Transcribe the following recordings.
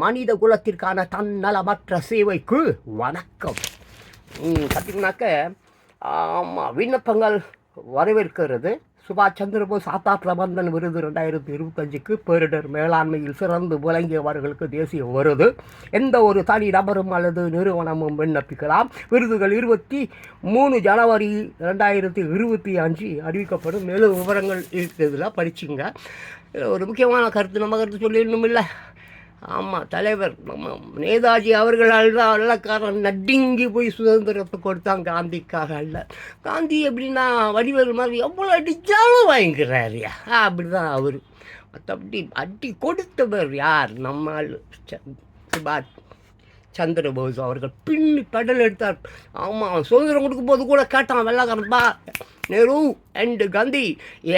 மனித குலத்திற்கான தன்னலமற்ற சேவைக்கு வணக்கம். பார்த்திங்கனாக்க பார்த்தீங்கன்னாக்க ஆமாம் விண்ணப்பங்கள் வரவேற்கிறது. சுபாஷ் சந்திரபோஸ் ஆத்தா பிரபந்தன் விருது ரெண்டாயிரத்தி இருபத்தஞ்சுக்கு பேரிடர் மேலாண்மையில் சிறந்து விளங்கியவர்களுக்கு தேசிய விருது. எந்த ஒரு தனி நபரும் அல்லது நிறுவனமும் விண்ணப்பிக்கலாம். விருதுகள் இருபத்தி மூணு ஜனவரி ரெண்டாயிரத்தி இருபத்தி அஞ்சு அறிவிக்கப்படும். மேலும் விவரங்கள் இருக்கிறதுல படிச்சுங்க. ஒரு முக்கியமான கருத்து நம்ம கருத்து சொல்லிடணும் இல்லை ஆமாம் தலைவர் நம்ம நேதாஜி அவர்களால் தான் வெள்ளக்காரன் நடுங்கி போய் சுதந்திரத்தை கொடுத்தான் காந்திக்காக அல்ல. காந்தி எப்படின்னா வடிவேல் மாதிரி எவ்வளோ அடித்தாலும் வாங்கிக்கிறாருயா அப்படி தான் அவர். மற்றபடி அடி கொடுத்தவர் யார்? நம்மால் ஆளு சுபாஷ் சந்திரபோஸ் அவர்கள். பின்னி பெடல் எடுத்தார். ஆமாம் சுதந்திரம் கொடுக்கும் போது கூட கேட்டான் வெள்ளக்காரன் பா நெரு அண்டு காந்தி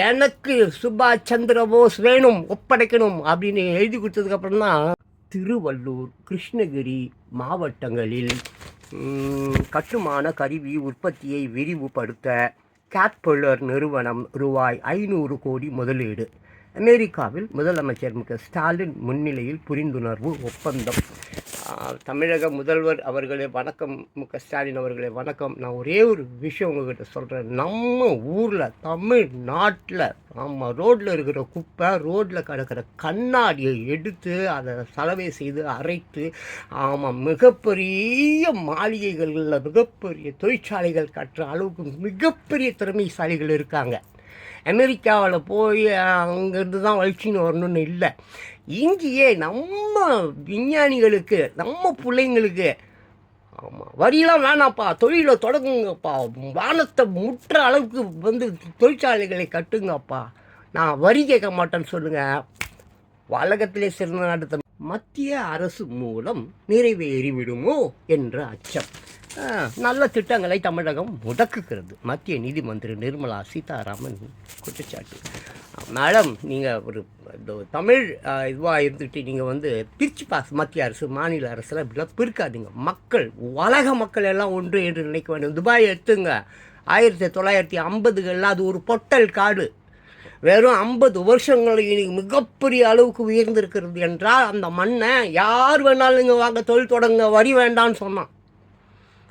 எனக்கு சுபாஷ் சந்திரபோஸ் வேணும் ஒப்படைக்கணும் அப்படின்னு எழுதி கொடுத்ததுக்கப்புறம் தான் திருவள்ளூர் கிருஷ்ணகிரி மாவட்டங்களில் கட்டுமான கருவி உற்பத்தியை விரிவுபடுத்த கேட்புல்லர் நிறுவனம் ரூபாய் ஐநூறு கோடி முதலீடு. அமெரிக்காவில் முதலமைச்சர் மு ஸ்டாலின் முன்னிலையில் புரிந்துணர்வு ஒப்பந்தம். தமிழக முதல்வர் அவர்களே வணக்கம். மு க. ஸ்டாலின் அவர்களே வணக்கம். நான் ஒரே ஒரு விஷயம் உங்ககிட்ட சொல்கிறேன் நம்ம ஊரில் தமிழ்நாட்டில் நம்ம ரோட்டில் இருக்கிற குப்பை ரோட்டில் கிடக்கிற கண்ணாடியை எடுத்து அதை சலவை செய்து அரைத்து ஆமாம் மிகப்பெரிய மாளிகைகளில் மிகப்பெரிய தொழிற்சாலைகள் கட்டுற அளவுக்கு மிகப்பெரிய திறமைசாலிகள் இருக்காங்க. அமெரிக்காவில் போய் அங்கேருந்து தான் வளர்ச்சின்னு வரணும்னு இல்லை. இங்கேயே நம்ம விஞ்ஞானிகளுக்கு நம்ம பிள்ளைங்களுக்கு ஆமாம் வரியெல்லாம் வேணாப்பா தொழிலை தொடங்குங்கப்பா. வானத்தை முற்ற அளவுக்கு வந்து தொழிற்சாலைகளை கட்டுங்கப்பா. நான் வரி கேட்க மாட்டேன்னு சொல்லுங்கள் உலகத்திலே சிறந்த நாடு மத்திய அரசு மூலம் நிறைவேறிவிடுமோ என்ற அச்சம். நல்ல திட்டங்களை தமிழகம் முடக்குகிறது. மத்திய நிதி மந்திரி நிர்மலா சீதாராமன் குற்றச்சாட்டு. மேடம் நீங்கள் ஒரு இந்த தமிழ் இதுவாக இருந்துட்டு நீங்கள் வந்து பிரிச்சு பாஸ் மத்திய அரசு மாநில அரசில் இப்படிலாம் பிரிக்காதீங்க. மக்கள் உலக மக்கள் எல்லாம் ஒன்று என்று நினைக்க வேண்டும். துபாய் எடுத்துங்க. ஆயிரத்தி தொள்ளாயிரத்தி ஐம்பதுகளில் அது ஒரு பொட்டல் காடு. வெறும் ஐம்பது வருஷங்கள் இன்னைக்கு மிகப்பெரிய அளவுக்கு உயர்ந்திருக்கிறது என்றால் அந்த மண்ணை யார் வேணாலும் இங்கே வாங்க தொழில் தொடங்க வரி வேண்டான்னு சொன்னான்.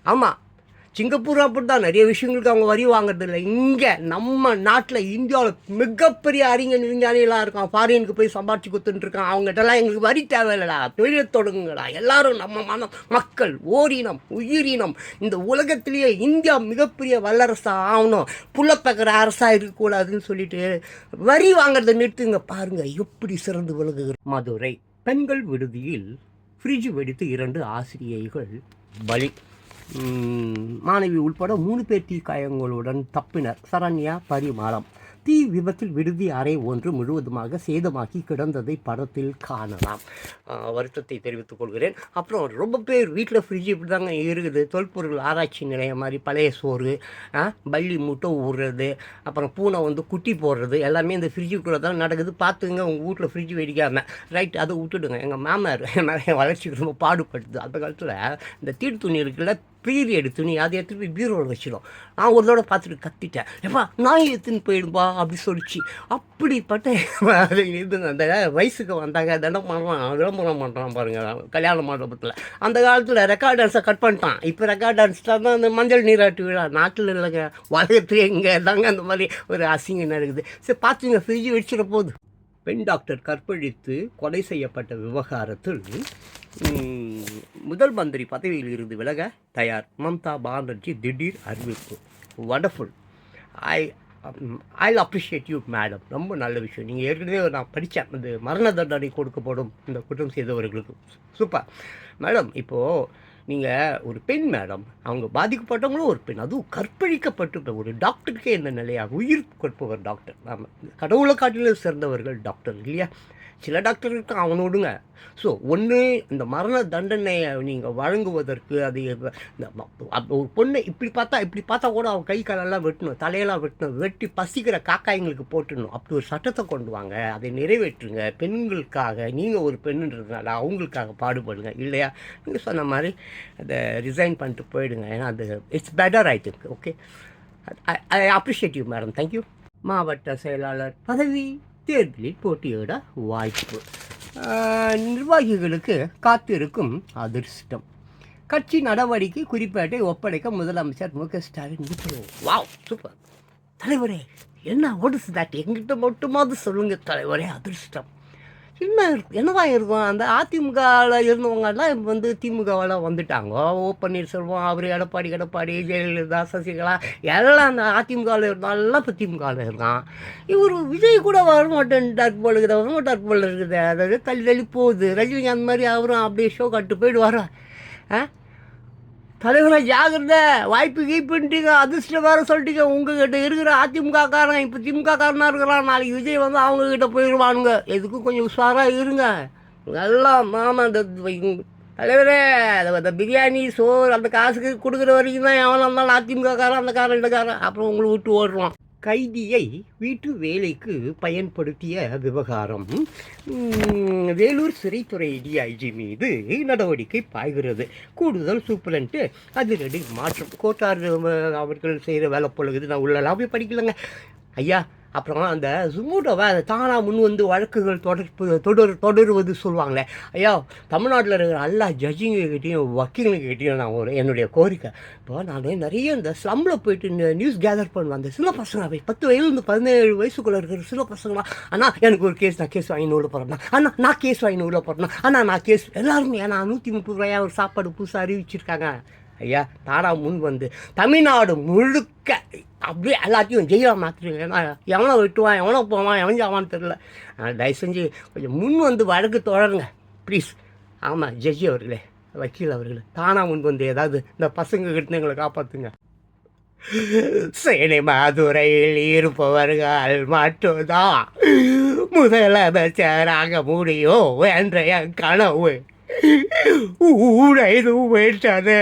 ஆமாம் சிங்கப்பூர் அப்படி தான் நிறைய விஷயங்களுக்கு அவங்க வரி வாங்குறது இல்லை. இங்கே நம்ம நாட்டில் இந்தியாவில் மிகப்பெரிய அறிஞர் விஞ்ஞானிகளாக இருக்கான். ஃபாரினுக்கு போய் சம்பாரிச்சு கொடுத்துட்டுருக்கான் அவங்ககிட்டலாம் எங்களுக்கு வரி தேவையில்லடா. தொழிலை தொடங்குங்கடா. எல்லாரும் நம்ம மனம் மக்கள் ஓரினம் உயிரினம். இந்த உலகத்திலேயே இந்தியா மிகப்பெரிய வல்லரசாக ஆகணும். புள்ளப்பக்கிற அரசாக இருக்கக்கூடாதுன்னு சொல்லிட்டு வரி வாங்குறதை நிறுத்துங்க. பாருங்கள் எப்படி சிறந்து விளங்குகிற மதுரை. பெண்கள் விடுதியில் ஃப்ரிட்ஜ் வெடித்து இரண்டு ஆசிரியைகள் பலி. மாணவி உள்பட மூணு பேர் தீக்காயங்களுடன் தப்பினர். சரண்யா பரிமாளம். தீ விபத்தில் விடுதி அறை ஒன்று முழுவதுமாக சேதமாக்கி கிடந்ததை படத்தில் காணலாம். வருத்தத்தை தெரிவித்துக் கொள்கிறேன். அப்புறம் ரொம்ப பேர் வீட்டில் ஃப்ரிட்ஜ் இப்படி தாங்க இருக்குது. தொல்பொருள் ஆராய்ச்சி நிலையம் மாதிரி பழைய சோறு பள்ளி முட்டை ஊடுறது அப்புறம் பூனை வந்து குட்டி போடுறது எல்லாமே இந்த ஃப்ரிட்ஜுக்குள்ளே தான் நடக்குது. பார்த்துங்க உங்கள் வீட்டில் ஃப்ரிட்ஜ் வெடிக்காமல் ரைட் அதை விட்டுடுங்க. எங்கள் மாமனார் நிறைய வளர்ச்சிக்கு ரொம்ப பாடுபடுது அந்த காலத்தில் இந்த தீடு துணி இருக்குல்ல பீரியட் துணி அதை எடுத்துட்டு போய் பீரோவில் வச்சிடும் நான் ஒரு தடவை பார்த்துட்டு கத்திட்டேன். எப்பா நான் எடுத்துன்னு போயிடும்பா அப்படி சொல்லிச்சு. அப்படிப்பட்ட இது அந்த வயசுக்கு வந்தாங்க. தினம் பண்ணுறான் விளம்பரம் பண்ணுறான் பாருங்க கல்யாண மண்டபத்தில். அந்த காலத்தில் ரெக்கார்ட் டான்ஸை கட் பண்ணிட்டான். இப்போ ரெக்கார்ட் டான்ஸ் தான் அந்த மஞ்சள் நீராட்டு விழா. நாட்டில் இல்லைங்க உலகத்துல எங்கே தாங்க அந்த மாதிரி ஒரு அசிங்கம் நடக்குது. சரி பார்த்துங்க ஃப்ரிட்ஜ் வெடிச்சிட போகுது பெண் டாக்டர் கற்பழித்து கொலை செய்யப்பட்ட விவகாரத்தில் முதல் மந்திரி பதவியில் இருந்து விலக தயார் மம்தா பானர்ஜி திடீர் அறிவிப்பு. Wonderful I I appreciate you madam ரொம்ப நல்ல விஷயம். நீங்கள் ஏற்கனவே நான் படித்தேன் இந்த மரண தண்டனை கொடுக்கப்படும் இந்த குற்றம் செய்தவர்களுக்கு. சூப்பர் மேடம் இப்போது நீங்கள் ஒரு பெண் மேடம் அவங்க பாதிக்கப்பட்டவங்களும் ஒரு பெண். அதுவும் கற்பழிக்கப்பட்டு ஒரு டாக்டருக்கே என்ன நிலையாக உயிர் கொடுப்பவர் டாக்டர் ஆமாம் கடவுளை காட்டிலும் சிறந்தவர்கள் டாக்டர் இல்லையா? சில டாக்டர் இருக்கான் அவனை விடுங்க. ஸோ ஒன்று இந்த மரண தண்டனையை நீங்கள் வழங்குவதற்கு அது ஒரு பொண்ணை இப்படி பார்த்தா இப்படி பார்த்தா கூட அவன் கை காலெல்லாம் வெட்டணும் தலையெல்லாம் வெட்டணும் வெட்டி பசிக்கிற காக்காய்ங்களுக்கு போட்டுடணும். அப்படி ஒரு சட்டத்தை கொண்டு வாங்க அதை நிறைவேற்றுங்க. பெண்களுக்காக நீங்கள் ஒரு பெண்ணுன்றதுனால அவங்களுக்காக பாடுபடுங்க இல்லையா? நீங்கள் சொன்ன மாதிரி அதை ரிசைன் பண்ணிட்டு போயிடுங்க. ஏன்னா அது it's better I think okay I appreciate you madam thank you மாவட்ட செயலாளர் பதவி. தேர்தலில் போட்டியிட வாய்ப்பு. நிர்வாகிகளுக்கு காத்திருக்கும் அதிர்ஷ்டம். கட்சி நடவடிக்கை குறிப்பேட்டை ஒப்படைக்க முதலமைச்சர் மு க ஸ்டாலின் உத்தரவு. Wow super. தலைவரே என்ன ஓடுச்சு தாட்டி எங்கிட்ட மட்டுமாவது சொல்லுங்க தலைவரே அதிர்ஷ்டம். என்ன என்னதான் என்னவா இருக்கும் அந்த அதிமுகவில் இருந்தவங்கெல்லாம் வந்து திமுகவில் வந்துட்டாங்க. ஓ பன்னீர்செல்வம் அவர் எடப்பாடி எடப்பாடி ஜெயலலிதா சசிகலா எல்லாம் அந்த அதிமுகவில் இருந்தாலும் இப்போ திமுகவில் இருக்கான் இவர் விஜய் கூட வர போல் இருக்குது வர போல் இருக்குது. அதாவது தள்ளி தள்ளி போகுது. ரஜினிகாந்த் மாதிரி அவரும் அப்படியே ஷோ கட்டு போயிடுவார்? ஆ? தலைவரை ஜாகிரத வாய்ப்பு கீப்புன்ட்டீங்க அதிர்ஷ்டம் வேறு சொல்லிட்டீங்க. உங்ககிட்ட இருக்கிற அதிமுக காரன் இப்போ திமுக காரனாக இருக்கிறான். நாளைக்கு விஜய் வந்து அவங்கக்கிட்ட போயிடுவானுங்க எதுக்கும் கொஞ்சம் உஷாராக இருங்க. எல்லாம் மாமா இந்த தலைவரே அந்த- அந்த பிரியாணி சோறு அந்த காசுக்கு கொடுக்குற வரைக்கும் தான் எவனாக இருந்தாலும் அதிமுக காரன் அந்த காரன் இந்த காரன். அப்புறம் உங்களை விட்டு ஓடுறான் கைதியை வீட்டு வேலைக்கு பயன்படுத்திய விவகாரம் வேலூர் சிறைத்துறை டிஐஜி மீது நடவடிக்கை பாய்கிறது. கூடுதல் சூப்பரண்ட்டு அதிரடி மாற்றம். கோட்டார் அவர்கள் செய்கிற வேலை பொழுது நான் உள்ளலாம். போய் படிக்கலங்க. ஐயா அப்புறம் அந்த ஜுமோட்டோவை தானாக முன் வந்து வழக்குகள் தொடர்பு தொடர் தொடருவது சொல்லுவாங்களே. ஐயா தமிழ்நாட்டில் இருக்கிற எல்லா ஜட்ஜிங்கக்கிட்டேயும் வக்கீலுங்கிட்டையும் நான் ஒரு என்னுடைய கோரிக்கை. இப்போ நான் நிறைய இந்த ஸ்லம்மில் போயிட்டு நியூஸ் கேதர் பண்ணுவேன். அந்த சில பசங்க போய் பத்து வயதுலேருந்து பதினேழு வயசுக்குள்ளே இருக்கிற சில பசங்களாம் அண்ணா எனக்கு ஒரு கேஸ் நான் கேஸ் வாங்கி உள்ள போகிறேன் அண்ணா நான் கேஸ் வாங்கி உள்ள போகிறேன் அண்ணா நான் கேஸ் எல்லாருமே ஏன்னா நூற்றி முப்பது ரூபாயா ஒரு சாப்பாடு புதுசாக அறிவிச்சிருக்காங்க. ஐயா தானா முன் வந்து தமிழ்நாடு முழுக்க அப்படியே எல்லாத்தையும் ஜெயிலாக மாற்றுறீங்க ஏன்னா எவனை வெட்டுவான் எவனை போவான் எவன் ஜாவான்னு தெரில அதனால் தயவு செஞ்சு கொஞ்சம் முன் வந்து வழக்கு தொடருங்க. ப்ளீஸ் ஆமாம் ஜட்ஜி அவர்களே வக்கீல் அவர்களே தானாக முன் வந்து ஏதாவது இந்த பசங்க கிட்ட எங்களை காப்பாற்றுங்க சினிமாதுறையில் இருப்பவர்கள் மட்டும்தான் முதலமைச்சராக முடியும் என்ற என் கனவு. உடைது விட்டது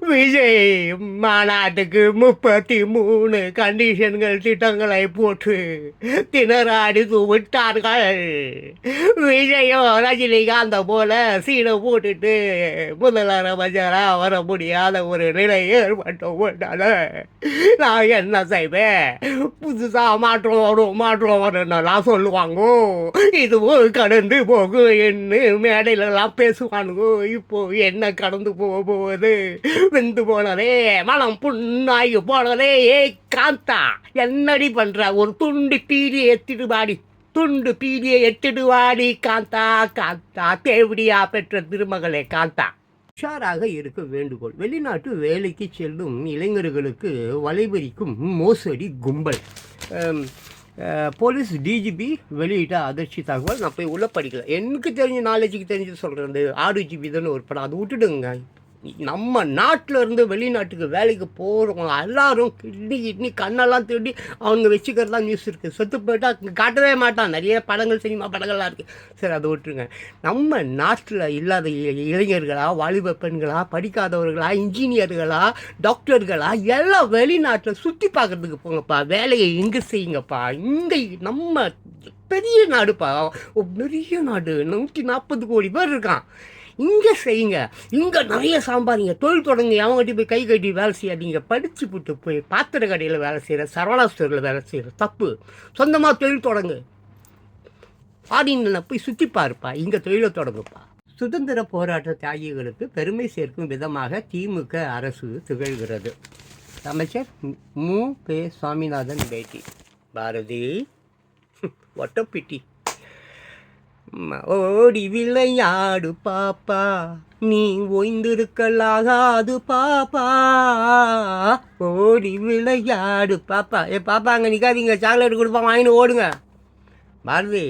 விஜய் மாநாட்டுக்கு முப்பத்தி மூணு கண்டிஷன்கள் திட்டங்களை போட்டு திணறாடி விட்டார்கள் விஜயும் ரஜினிகாந்த போல சீனை போட்டுட்டு முதலமைச்சராக வர முடியாத ஒரு நிலை ஏற்பட்டு விட்டது. நான் என்ன செய்வேன்? புதுசாக மாற்றம் வரும் மாற்றம் வரும்னெல்லாம் சொல்லுவாங்கோ. இதுவும் கடந்து போகும் என்ன மேடையிலலாம் பேசுவானுங்க. இப்போ என்ன கடந்து போக போகுது? வெந்து போனதே மனம் புண்ணாகி போனதே ஏ காந்தா என்னடி பண்ற? ஒரு துண்டு பீடியை எத்திட்டு வாடி துண்டு பீடியை எத்திட்டு வாடி காந்தா காந்தா தேவடியா பெற்ற திருமகளே காந்தா. உஷாராக இருக்க வேண்டுகோள். வெளிநாட்டு வேலைக்கு செல்லும் இளைஞர்களுக்கு வலைபறிக்கும் மோசடி கும்பல். போலீஸ் டிஜிபி வெளியிட்ட அதிர்ச்சி தகவல் நான் போய் உள்ள படிக்கல. எனக்கு தெரிஞ்ச நாலேஜுக்கு தெரிஞ்சு சொல்கிறேன் ஆறு ஜிபி தானே ஒரு படம். அதை விட்டுடுங்க. நம்ம நாட்டில் இருந்து வெளிநாட்டுக்கு வேலைக்கு போகிறவங்க எல்லாரும் கிட்னி கிட்னி கண்ணெல்லாம் திருடி அவங்க வச்சுக்கிறதா நியூஸ் இருக்குது செத்து போயிட்டால் காட்டவே மாட்டான். நிறைய படங்கள் சினிமா படங்கள்லாம் இருக்குது சரி அதை விட்டுருங்க. நம்ம நாட்டில் இல்லாத இளைஞர்களா வாலிப பெண்களா படிக்காதவர்களா இன்ஜினியர்களா டாக்டர்களா எல்லாம் வெளிநாட்டில் சுற்றி பார்க்கறதுக்கு போங்கப்பா. வேலையை இங்கே செய்யுங்கப்பா. இங்கே நம்ம பெரிய நாடுப்பா. பெரிய நாடு. நூற்றி நாற்பது கோடி பேர் இருக்கான். இங்கே செய்யுங்க. இங்கே நிறைய சாம்பாதிங்க தொழில் தொடங்கி அவங்ககிட்ட போய் கை கட்டி வேலை செய்யாதீங்க படித்து போட்டு போய் பாத்திர கடையில் வேலை செய்கிற சரவணா ஸ்டோரில் வேலை செய்கிற தப்பு. சொந்தமாக தொழில் தொடங்கு. ஃபாரின்ல போய் சுற்றி பாருப்பா. இங்கே தொழிலை தொடங்குப்பா. சுதந்திர போராட்ட தியாகிகளுக்கு பெருமை சேர்க்கும் விதமாக திமுக அரசு திகழ்கிறது. அமைச்சர் மு. பே சுவாமிநாதன் பேட்டி. பாரதி ஒட்டப்பிட்டி ஓடி விளையாடு பாப்பா. நீ ஓய்ந்திருக்கலாகாது பாப்பா. ஓடி விளையாடு பாப்பா. ஏ பாப்பா அங்கே நிற்காதீங்க சாக்லேட் கொடுப்பா வாங்கிட்டு ஓடுங்க. பாரதி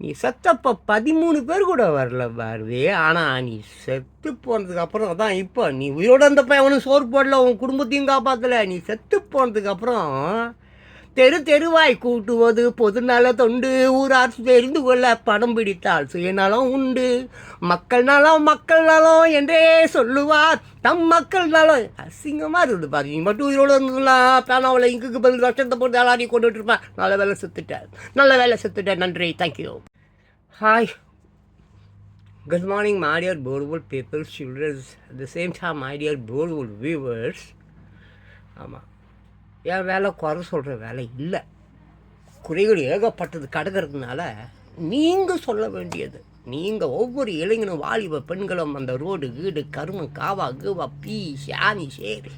நீ செத்தப்போ பதிமூணு பேர் கூட வரல பாரதி ஆனால் நீ செத்து போனதுக்கு அப்புறம் தான் இப்போ நீ உயிரோட இருந்தப்ப எவனும் சோறு போடல உன் குடும்பத்தையும் காப்பாற்றலை நீ செத்து போனதுக்கு அப்புறம் தெரு தெருவாய் கூட்டுவது பொதுநல தொண்டு ஊரார் தெரிந்து கொள்ள படம் பிடித்தால் சுயநலம் உண்டு. மக்கள் நலம் மக்கள் நலம் என்றே சொல்லுவார். தம் மக்கள் நலம். அசிங்கமாக இருக்குது பாரு நீ மட்டும் உயிரோடு இருந்ததுலாம் பேனாவில் இங்குக்கு பதில் வருஷத்தை போட்டு அலாடி கொண்டுட்டு இருப்பேன் நல்ல வேலை செத்துட்டேன் நல்ல வேலை செத்துட்டேன் நன்றி. Thank you hi good morning my dear people people, children, at the same time my dear viewers. ஆமாம் என் வேலை குறை சொல்கிற வேலை இல்லை. குறைகள் ஏகப்பட்டது கிடக்கிறதுனால நீங்கள் சொல்ல வேண்டியது. நீங்கள் ஒவ்வொரு இளைஞனும் வாலிப பெண்களும் அந்த ரோடு வீடு கரும காவா கீவா பீ சாணி சேரு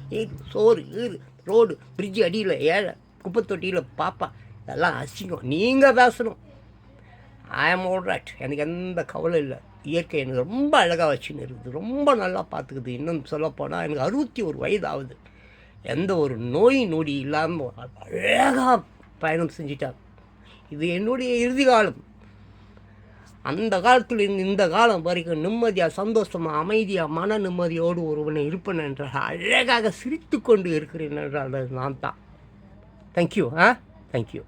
சோறு ஈறு ரோடு பிரிட்ஜு அடியில் ஏழை குப்பை தொட்டியில் பாப்பா இதெல்லாம் அசிங்கம். நீங்கள் பேசணும். ஐ எம் ரைட் எனக்கு எந்த கவலை இல்லை. இயற்கை எனக்கு ரொம்ப அழகாக வச்சுன்னு இருக்குது. ரொம்ப நல்லா பார்த்துக்குது. இன்னும் சொல்லப்போனால் எனக்கு அறுபத்தி ஒரு வயது ஆகுது. எந்த ஒரு நோய் நொடி இல்லாமல் அழகாக பயணம் செஞ்சிட்டார். இது என்னுடைய இறுதி காலம். அந்த காலத்தில் இருந்து இந்த காலம் வரைக்கும் நிம்மதியாக சந்தோஷமாக அமைதியாக மன நிம்மதியோடு ஒருவனை இருப்பேன் என்றால் அழகாக சிரித்து கொண்டு இருக்கிறேன் என்றால் நான் தான் தேங்க்யூ ஆ? தேங்க்யூ